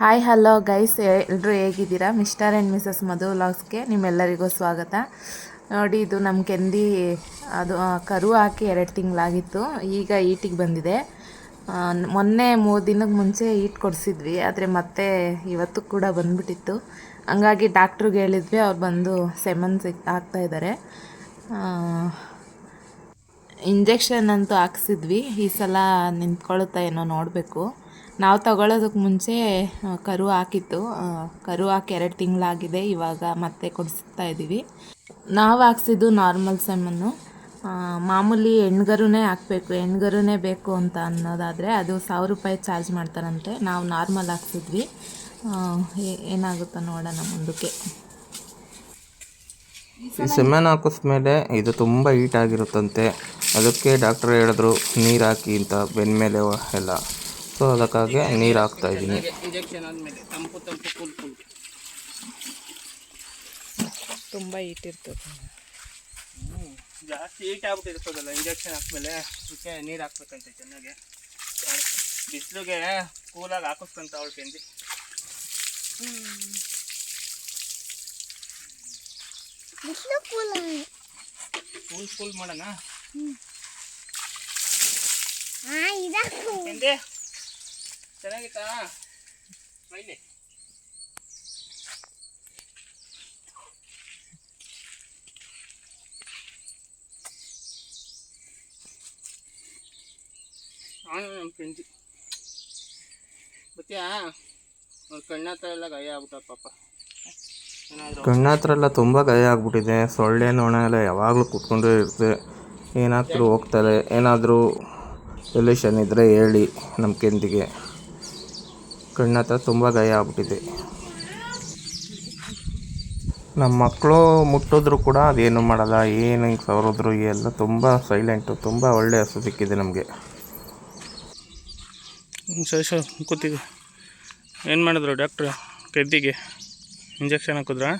Hi hello guys ಎಲ್ಲರೂ ಹೇಗಿದ್ದೀರಾ? Mister and Mrs Madhu ವ್ಲಾಗ್ಸ್ಗೆ ನಿಮ್ಮೆಲ್ಲರಿಗೂ ಸ್ವಾಗತ. ನೋಡಿ, ಇದು ನಮ್ಮ ಕೆಂದಿ, ಅದು ಕರು ಹಾಕಿ ಎರಡು ತಿಂಗಳಾಗಿತ್ತು. ಈಗ ಈಟಿಗೆ ಬಂದಿದೆ. ಮೊನ್ನೆ ಮೂರು ದಿನಕ್ಕೆ ಮುಂಚೆ ಈಟ್ ಕೊಡಿಸಿದ್ವಿ, ಆದರೆ ಮತ್ತೆ ಇವತ್ತು ಕೂಡ ಬಂದ್ಬಿಟ್ಟಿತ್ತು. ಹಂಗಾಗಿ ಡಾಕ್ಟ್ರಿಗೆ ಹೇಳಿದ್ವಿ, ಅವ್ರು ಬಂದು ಸೆಮನ್ ಸಿಕ್ ಹಾಕ್ತಾ ಇದ್ದಾರೆ. ಇಂಜೆಕ್ಷನ್ ಅಂತೂ ಹಾಕ್ಸಿದ್ವಿ. ಈ ಸಲ ನಿಂತ್ಕೊಳ್ಳುತ್ತಾ ಏನೋ ನೋಡಬೇಕು. ನಾವು ತಗೊಳ್ಳೋದಕ್ಕೆ ಮುಂಚೆ ಕರು ಹಾಕಿತ್ತು. ಕರು ಹಾಕಿ ಎರಡು ತಿಂಗಳಾಗಿದೆ. ಇವಾಗ ಮತ್ತೆ ಕೊಡಿಸ್ತಾ ಇದ್ದೀವಿ ನಾವು ಹಾಕ್ಸಿದ್ದು ನಾರ್ಮಲ್ ಸೆಮನ್ನು ಮಾಮೂಲಿ ಹೆಣ್ಗರುನೇ ಹಾಕಬೇಕು. ಹೆಣ್ಗರುನೇ ಬೇಕು ಅಂತ ಅನ್ನೋದಾದರೆ ಅದು ಸಾವಿರ ರೂಪಾಯಿ ಚಾರ್ಜ್ ಮಾಡ್ತಾರಂತೆ. ನಾವು ನಾರ್ಮಲ್ ಹಾಕ್ಸಿದ್ವಿ. ಏನಾಗುತ್ತೋ ನೋಡೋಣ ಮುಂದಕ್ಕೆ. ಈ ಸೆಮೆನ್ ಹಾಕಿಸ್ಮೇಲೆ ಇದು ತುಂಬ ಹೀಟ್ ಆಗಿರುತ್ತಂತೆ. ಅದಕ್ಕೆ ಡಾಕ್ಟರ್ ಹೇಳಿದ್ರು ನೀರು ಹಾಕಿ ಅಂತ ಬೆನ್ಮೇಲೆ ಎಲ್ಲ. ಸೊ ಅದಕ್ಕಾಗಿ ನೀರು ಹಾಕ್ತಾ ಇದ್ದೀನಿ ಇಂಜೆಕ್ಷನ್ ಆದಮೇಲೆ ತಂಪು ತಂಪು ಕೂಲ್ ಕೂಲ್ ತುಂಬ ಇಟ್ಟಿರ್ತದೆ ಜಾಸ್ತಿ ಹೀಟ್ ಆಗ್ಬಿಟ್ಟಿರ್ತದಲ್ಲ ಇಂಜೆಕ್ಷನ್ ಹಾಕ್ಮೇಲೆ ಅದಕ್ಕೆ ನೀರು ಹಾಕ್ಬೇಕಂತೆ ಚೆನ್ನಾಗಿ. ಬಿಸಿಲಿಗೆ ಕೂಲಾಗಿ ಹಾಕಿಸ್ಕೊಂತ ಅವಳು ಕೆಂದಿ. ಕೂಲ್ ಕೂಲ್ ಮಾಡೋಣ? ಚೆನ್ನಾಗಿತ್ತಾ? ಮೈಲಿ. ನಾನು ನಮ್ಮ ಬತ್ತೀಯಾ? ಅವ್ರ ಕಣ್ಣ ಹತ್ರ ಎಲ್ಲ ಗಾಯ ಆಗ್ಬಿಟ್ಟ ಪಾಪ. ಕಣ್ಣ ಹತ್ರ ಎಲ್ಲ ತುಂಬ ಗಾಯ ಆಗ್ಬಿಟ್ಟಿದೆ. ಸೊಳ್ಳೆ ನೋಣ ಎಲ್ಲ ಯಾವಾಗಲೂ ಕುತ್ಕೊಂಡೇ ಇರುತ್ತೆ. ಏನಾದರೂ ಹೋಗ್ತಾರೆ ಏನಾದರೂ ಸೊಲ್ಯೂಷನ್ ಇದ್ದರೆ ಹೇಳಿ ನಮ್ಮ ಕೆಂದಿಗೆ. ಕಣ್ಣ ಹತ್ರ ತುಂಬ ಗಾಯ ಆಗ್ಬಿಟ್ಟಿದೆ. ನಮ್ಮ ಮಕ್ಕಳು ಮುಟ್ಟಿದ್ರು ಕೂಡ ಅದೇನು ಮಾಡಲ್ಲ ಏನು ಹಿಂಗೆ ಸವರಿದ್ರು ಎಲ್ಲ ತುಂಬ ಸೈಲೆಂಟು ತುಂಬ ಒಳ್ಳೆಯ ಹಸು ಸಿಕ್ಕಿದೆ ನಮಗೆ. ಸರಿ ಸರ್ ಕೂತಿದ್ದು. ಏನು ಮಾಡಿದ್ರು ಡಾಕ್ಟ್ರು ಕೆದ್ದಿಗೆ ಇಂಜೆಕ್ಷನ್ ಹಾಕಿದ್ರಾ?